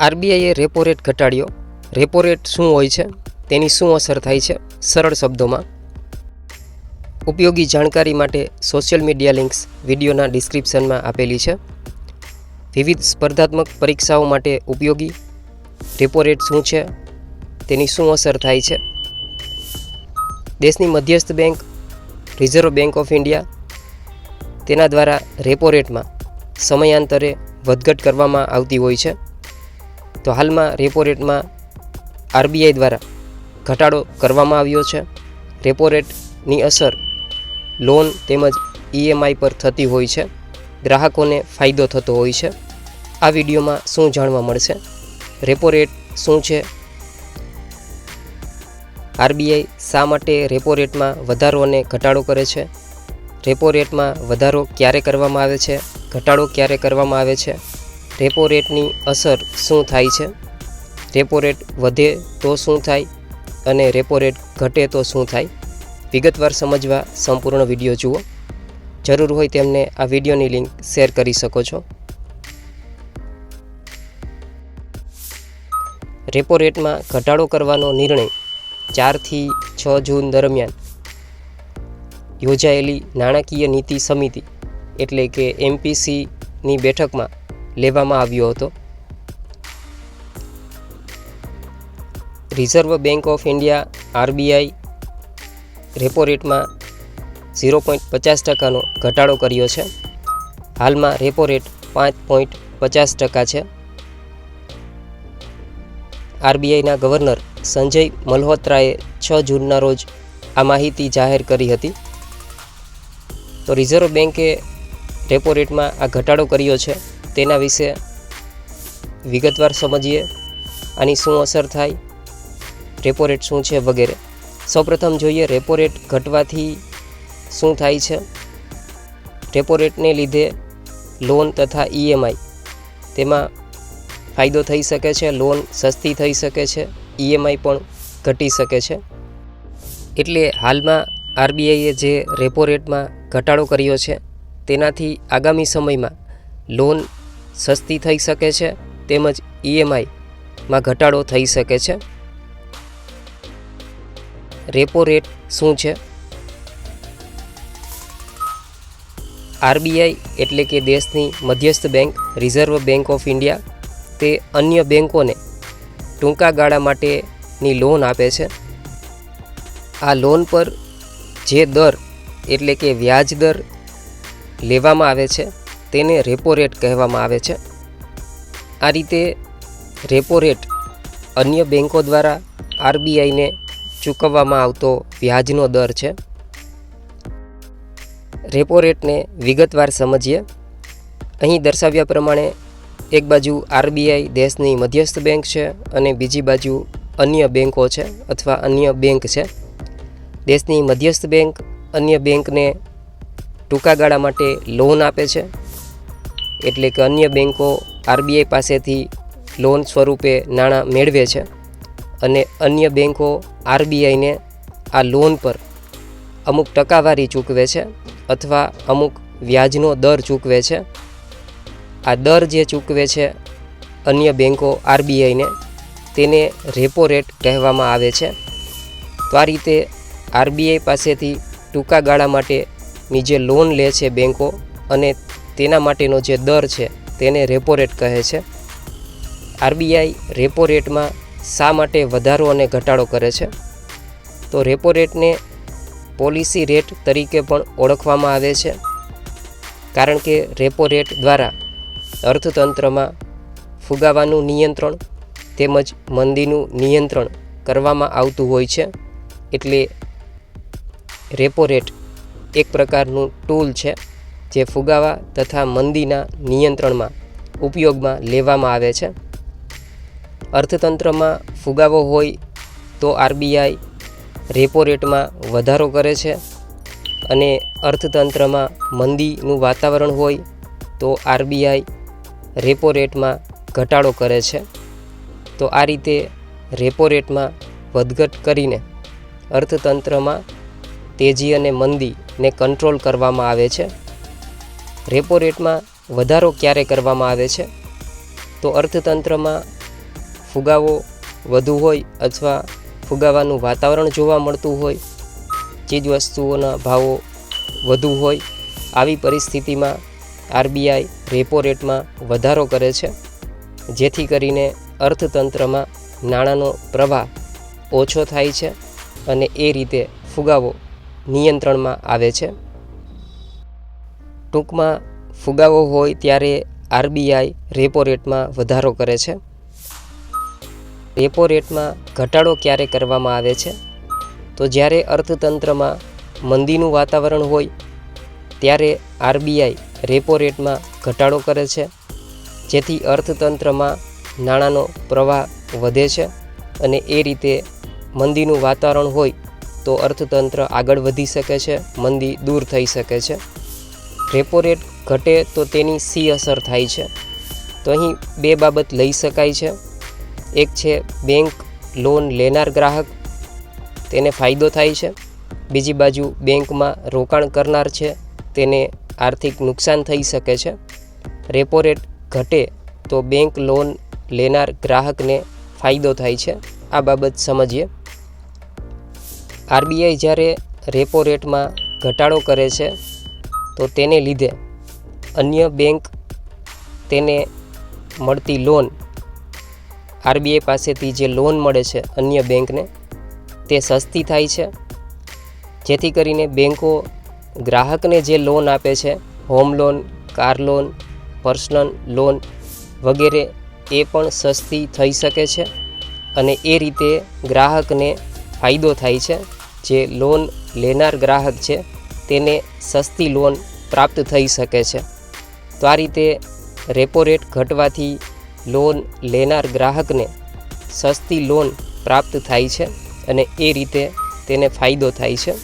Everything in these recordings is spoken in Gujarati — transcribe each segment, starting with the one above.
આરબીઆઈએ રેપો રેટ ઘટાડ્યો. રેપો રેટ શું હોય છે? તેની શું અસર થાય છે? સરળ શબ્દોમાં. ઉપયોગી જાણકારી માટે સોશિયલ મીડિયા લિંક્સ વિડીયોના ડિસ્ક્રિપ્શનમાં આપેલી છે. વિવિધ સ્પર્ધાત્મક પરીક્ષાઓ માટે ઉપયોગી. રેપો રેટ શું છે? તેની શું અસર થાય છે? દેશની મધ્યસ્થ bank, reserve bank of India, તેના દ્વારા રેપો રેટમાં સમયાંતરે વધઘટ કરવામાં આવતી હોય છે. તો હાલમાં રેપો રેટમાં આરબીઆઈ દ્વારા ઘટાડો કરવામાં આવ્યો છે. રેપો રેટની અસર લોન તેમજ ઈએમઆઈ પર થતી હોય છે. ગ્રાહકોને ફાયદો થતો હોય છે. આ વિડીયોમાં શું જાણવા મળશે? રેપો રેટ શું છે? આરબીઆઈ શા માટે રેપો રેટમાં વધારો અને ઘટાડો કરે છે? રેપો રેટમાં વધારો ક્યારે કરવામાં આવે છે? ઘટાડો ક્યારે કરવામાં આવે છે? રેપો રેટની અસર શું થાય છે? રેપો રેટ વધે તો શું થાય અને રેપો રેટ ઘટે તો શું થાય? વિગતવાર સમજવા સંપૂર્ણ વીડિયો જુઓ. જરૂર હોય તેમને આ વિડીયોની લિંક શેર કરી શકો છો. રેપો રેટમાં ઘટાડો કરવાનો નિર્ણય ચારથી છ જૂન દરમિયાન યોજાયેલી નાણાકીય નીતિ સમિતિ, એટલે કે એમપીસીની બેઠકમાં લેવામાં આવ્યો હતો. Reserve Bank of India RBI repo રેટમાં ઝીરો પોઈન્ટ પચાસ ટકાનો ઘટાડો કર્યો છે. હાલમાં રેપો રેટ પાંચ પોઈન્ટ પચાસ ટકા છે. આરબીઆઈના ગવર્નર સંજય મલ્હોત્રાએ છ જૂનના રોજ આ માહિતી જાહેર કરી હતી. તો રિઝર્વ બેન્કે રેપો રેટમાં આ ઘટાડો કર્યો છે. તેના વિશે વિગતવાર સમજીએ આની શું અસર થાય રેપો રેટ શું છે વગેરે. સૌપ્રથમ જોઈએ રેપો રેટ ઘટવાથી શું થાય છે. રેપો રેટને લીધે લોન તથા ઈએમઆઈ તેમાં ફાયદો થઈ શકે છે, લોન સસ્તી થઈ શકે છે ઈએમઆઈ પણ ઘટી શકે છે. એટલે હાલમાં આરબીઆઈએ જે રેપો રેટમાં ઘટાડો કર્યો છે, તેનાથી આગામી સમયમાં લોન સસ્તી થઈ શકે છે તેમજ ઈએમઆઈમાં ઘટાડો થઈ શકે છે. રેપો રેટ શું છે? આરબીઆઈ એટલે કે દેશની મધ્યસ્થ bank, reserve bank of India, તે અન્ય બેંકોને ટૂંકા ગાળા માટેની લોન આપે છે. આ લોન પર જે દર એટલે કે વ્યાજ દર લેવામાં આવે છે. તેને રેપો રેટ કહેવામાં આવે છે. આ રીતે રેપો રેટ અન્ય બેંકો દ્વારા આરબીઆઈને ચૂકવવામાં આવતો વ્યાજનો દર છે. રેપો રેટને વિગતવાર સમજીએ. અહીં દર્શાવ્યા પ્રમાણે એક બાજુ આરબીઆઈ દેશની મધ્યસ્થ બેંક છે અને બીજી બાજુ અન્ય બેંકો છે અથવા અન્ય બેંક છે. દેશની મધ્યસ્થ બેંક અન્ય બેંકને ટૂંકા ગાળા માટે લોન આપે છે. એટલે કે અન્ય બેન્કો આરબીઆઈ પાસેથી લોન સ્વરૂપે નાણાં મેળવે છે અને અન્ય બેંકો આરબીઆઈને આ લોન પર અમુક ટકાવારી ચૂકવે છે અથવા અમુક વ્યાજનો દર ચૂકવે છે. આ દર જે ચૂકવે છે અન્ય બેંકો આરબીઆઈને તેને રેપો રેટ કહેવામાં આવે છે. તો આ રીતે આરબીઆઈ પાસેથી ટૂંકા ગાળા માટેની જે લોન લે છે બેંકો અને તેના માટેનો જે દર છે તેને રેપો રેટ કહે છે. આરબીઆઈ રેપો રેટમાં શા માટે વધારો અને ઘટાડો કરે છે? તો રેપો રેટને પોલિસી રેટ તરીકે પણ ઓળખવામાં આવે છે. કારણ કે રેપો રેટ દ્વારા અર્થતંત્રમાં ફુગાવાનું નિયંત્રણ તેમજ મંદીનું નિયંત્રણ કરવામાં આવતું હોય છે. એટલે રેપો રેટ એક પ્રકારનું ટૂલ છે. જે ફુગાવા તથા મંદીના નિયંત્રણમાં ઉપયોગમાં લેવામાં આવે છે. અર્થતંત્રમાં ફુગાવો હોય તો આરબીઆઈ રેપો રેટમાં વધારો કરે છે અને અર્થતંત્રમાં મંદીનું વાતાવરણ હોય તો આરબીઆઈ રેપો રેટમાં ઘટાડો કરે છે. તો આ રીતે રેપો રેટમાં વધઘટ કરીને અર્થતંત્રમાં તેજી અને મંદીને કંટ્રોલ કરવામાં આવે છે. રેપો રેટમાં વધારો ક્યારે કરવામાં આવે છે? તો અર્થતંત્રમાં ફુગાવો વધુ હોય અથવા ફુગાવાનું વાતાવરણ જોવા મળતું હોય, ચીજવસ્તુઓના ભાવો વધુ હોય, આવી પરિસ્થિતિમાં આરબીઆઈ રેપો રેટમાં વધારો કરે છે. જેથી કરીને અર્થતંત્રમાં નાણાંનો પ્રવાહ ઓછો થાય છે અને એ રીતે ફુગાવો નિયંત્રણમાં આવે છે. ટૂંકમાં ફુગાવો હોય ત્યારે આરબીઆઈ રેપો રેટમાં વધારો કરે છે. રેપો રેટમાં ઘટાડો ક્યારે કરવામાં આવે છે? તો જ્યારે અર્થતંત્રમાં મંદીનું વાતાવરણ હોય, ત્યારે આરબીઆઈ રેપો રેટમાં ઘટાડો કરે છે. જેથી અર્થતંત્રમાં નાણાંનો પ્રવાહ વધે છે અને એ રીતે મંદીનું વાતાવરણ હોય, તો અર્થતંત્ર આગળ વધી શકે છે, મંદી દૂર થઈ શકે છે. રેપો રેટ ઘટે તો તેની સી અસર થાય છે. તો અહીં બે બાબત લઈ શકાય છે. એક છે બેંક લોન લેનાર ગ્રાહક, તેને ફાયદો થાય છે. બીજી બાજુ બેંકમાં રોકાણ કરનાર છે, તેને આર્થિક નુકસાન થઈ શકે છે. રેપો રેટ ઘટે તો બેંક લોન લેનાર ગ્રાહકને ફાયદો થાય છે. આ બાબત સમજીએ. આરબીઆઈ જ્યારે રેપો રેટમાં ઘટાડો કરે છે તો તેને લીધે અન્ય બેંક તેને મળતી લોન આરબીઆઈ પાસેથી જે લોન મળે છે અન્ય બેંકને, તે સસ્તી થાય છે. જેથી કરીને બેંકો ગ્રાહકને જે લોન આપે છે home loan car loan personal loan વગેરે, એ પણ સસ્તી થઈ શકે છે અને એ રીતે ગ્રાહકને ફાયદો થાય છે. જે લોન લેનાર ગ્રાહક છે તેને સસ્તી લોન પ્રાપ્ત થઈ શકે છે. તો આ રીતે રેપો રેટ ઘટવાથી લોન લેનાર ગ્રાહકને સસ્તી લોન પ્રાપ્ત થાય છે અને એ રીતે તેને ફાયદો થાય છે.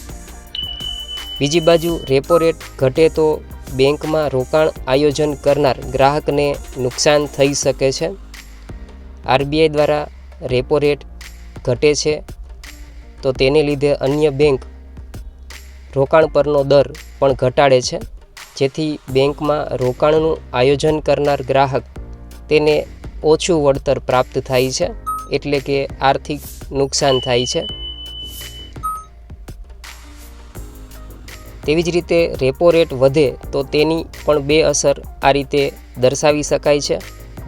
બીજી બાજુ રેપો રેટ ઘટે તો બેંકમાં રોકાણ આયોજન કરનાર ગ્રાહકને નુકસાન થઈ શકે છે. આરબીઆઈ દ્વારા રેપો રેટ ઘટે છે. તો તેને લીધે અન્ય બેંક રોકાણ પરનો દર પણ ઘટાડે છે, જેથી બેંકમાં રોકાણનું આયોજન કરનાર ગ્રાહક તેને ઓછું વળતર પ્રાપ્ત થાય છે, એટલે કે આર્થિક નુકસાન થાય છે. તેવી જ રીતે રેપો રેટ વધે તો તેની પણ બે અસર આ રીતે દર્શાવી શકાય છે.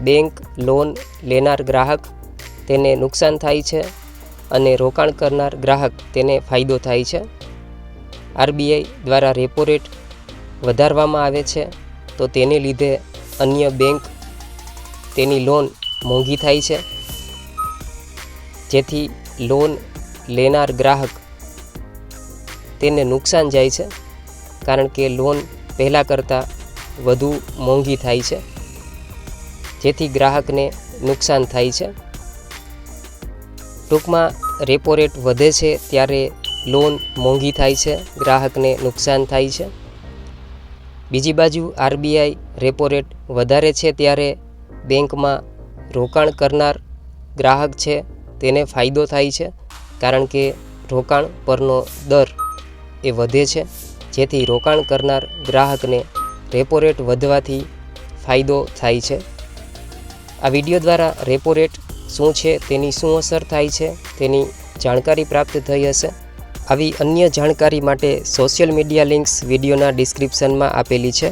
બેંક લોન લેનાર ગ્રાહક તેને નુકસાન થાય છે અને રોકાણ કરનાર ગ્રાહક તેને ફાયદો થાય છે. આરબીઆઈ દ્વારા રેપો રેટ વધારવામાં આવે છે, તો તેને લીધે અન્ય બેંક તેની લોન મોંઘી થાય છે. જેથી લોન લેનાર ગ્રાહક તેને નુકસાન જાય છે, કારણ કે લોન પહેલાં કરતાં વધુ મોંઘી થાય છે, જેથી ગ્રાહકને નુકસાન થાય છે. ટૂંકમાં રેપો રેટ વધે છે ત્યારે લોન મોંઘી થાય છે, ગ્રાહકને નુકસાન થાય છે. બીજી બાજુ આરબીઆઈ રેપો રેટ વધારે છે ત્યારે બેંકમાં રોકાણ કરનાર ગ્રાહક છે, તેને ફાયદો થાય છે, કારણ કે રોકાણ પરનો દર એ વધે છે. જેથી રોકાણ કરનાર ગ્રાહકને રેપો રેટ વધવાથી ફાયદો થાય છે. આ વીડિયો દ્વારા રેપો રેટ શું છે, તેની શું અસર થાય છે, તેની જાણકારી પ્રાપ્ત થઈ હશે. આવી અન્ય જાણકારી માટે સોશિયલ મીડિયા લિંક્સ વિડીયોના ડિસ્ક્રિપ્શનમાં આપેલી છે.